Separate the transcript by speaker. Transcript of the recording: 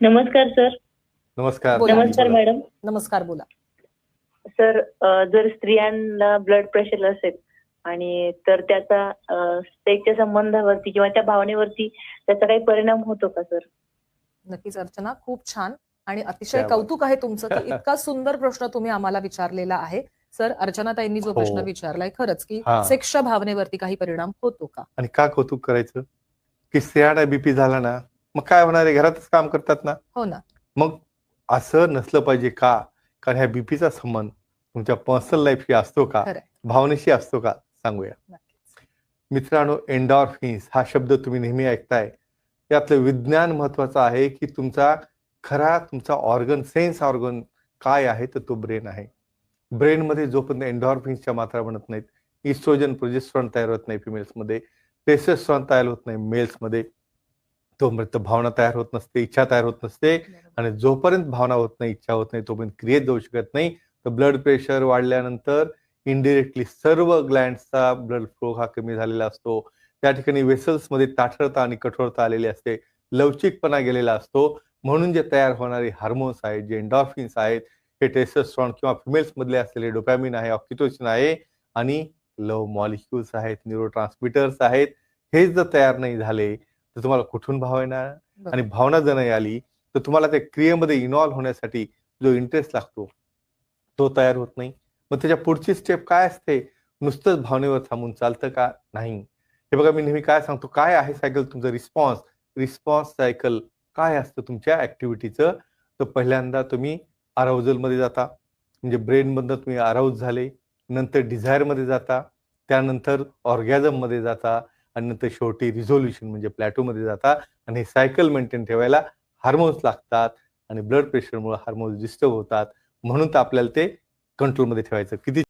Speaker 1: नमस्कार सर.
Speaker 2: नमस्कार.
Speaker 1: नमस्कार मॅडम.
Speaker 3: नमस्कार बोला.
Speaker 1: सर जर स्त्रियांना ब्लड प्रेशर असेल आणि तर त्याचा त्याच्या संबंधावरती किंवा त्या भावनेवरती त्याचा काही परिणाम होतो का सर?
Speaker 3: नक्कीच अर्चना खूप छान आणि अतिशय. कौतुक आहे तुमचं. की इतका सुंदर प्रश्न तुम्ही आम्हाला विचारलेला आहे. सर अर्चना ताईंनी जो
Speaker 2: हो.
Speaker 3: प्रश्न विचारलाय खरंच की. सेक्सच्या भावनेवरती काही परिणाम होतो का?
Speaker 2: आणि का कौतुक करायचं? की स्त्रियांना बीपी झाला ना मग काय होणार आहे? घरातच काम करतात ना?
Speaker 3: हो ना.
Speaker 2: मग असं नसलं पाहिजे का? कारण ह्या बीपीचा संबंध तुमच्या पर्सनल लाईफशी असतो का?
Speaker 3: खरंय.
Speaker 2: भावनेशी असतो का? सांगूया. मित्रांनो एन्डॉर्फिन्स हा शब्द तुम्ही नेहमी ऐकताय. यातलं विज्ञान महत्वाचं आहे की तुमचा खरा तुमचा ऑर्गन सेन्स ऑर्गन काय आहे तर तो ब्रेन आहे. ब्रेनमध्ये जोपर्यंत एन्डॉर्फिन्सच्या मात्रा बनत नाहीत इस्ट्रोजन प्रोजेस्ट्रॉन तयार होत नाही फिमेल्समध्ये टेस्टोस्ट्रॉन तयार होत नाही मेल्समध्ये तोपर्यंत भावना तयार होत नसते इच्छा तयार होत नसते आणि जोपर्यंत भावना होत नाही इच्छा होत नाही तोपर्यंत क्रियेत जाऊ शकत नाही. तर ब्लड प्रेशर वाढल्यानंतर इनडिरेक्टली सर्व ग्लँडचा ब्लड फ्लो हा कमी झालेला असतो. त्या ठिकाणी वेसल्समध्ये ताठरता आणि कठोरता आलेली असते. लवचिकपणा गेलेला असतो. म्हणून जे तयार होणारे हार्मोन्स आहेत जे एन्डॉर्फिन्स आहेत हे टेस्टोस्ट्रॉन किंवा फिमेल्स मधले असलेले डोपॅमिन आहे ऑक्सिटोसिन आहे आणि लव मॉलिक्युल्स आहेत न्यूरोट्रान्समिटर्स आहेत. हे जर तयार नाही झाले तर तुम्हाला कुठून भाव येणार आणि भावना जर नाही आली तर तुम्हाला त्या क्रियेमध्ये इन्व्हॉल्व्ह होण्यासाठी जो इंटरेस्ट लागतो तो तयार होत नाही. मग त्याच्या पुढची स्टेप काय असते? नुसतंच भावनेवर थांबून चालतं का? नाही. हे बघा मी नेहमी काय सांगतो काय आहे सायकल तुमचं रिस्पॉन्स रिस्पॉन्स सायकल काय असतं तुमच्या ऍक्टिव्हिटीचं तर पहिल्यांदा तुम्ही अराउजलमध्ये जाता. म्हणजे ब्रेन मधनं तुम्ही अराउज झाले नंतर डिझायरमध्ये जाता त्यानंतर ऑर्गॅझममध्ये जाता म्हणजे आणि नंतर शेवटी रिझोल्युशन म्हणजे प्लॅटो मध्ये आणि हे सायकल मेंटेन ठेवायला हार्मोन्स लागतात आणि ब्लड प्रेशरमुळे हार्मोन्स डिस्टर्ब होतात. म्हणून तर आपल्याला ते कंट्रोलमध्ये ठेवायचं. किती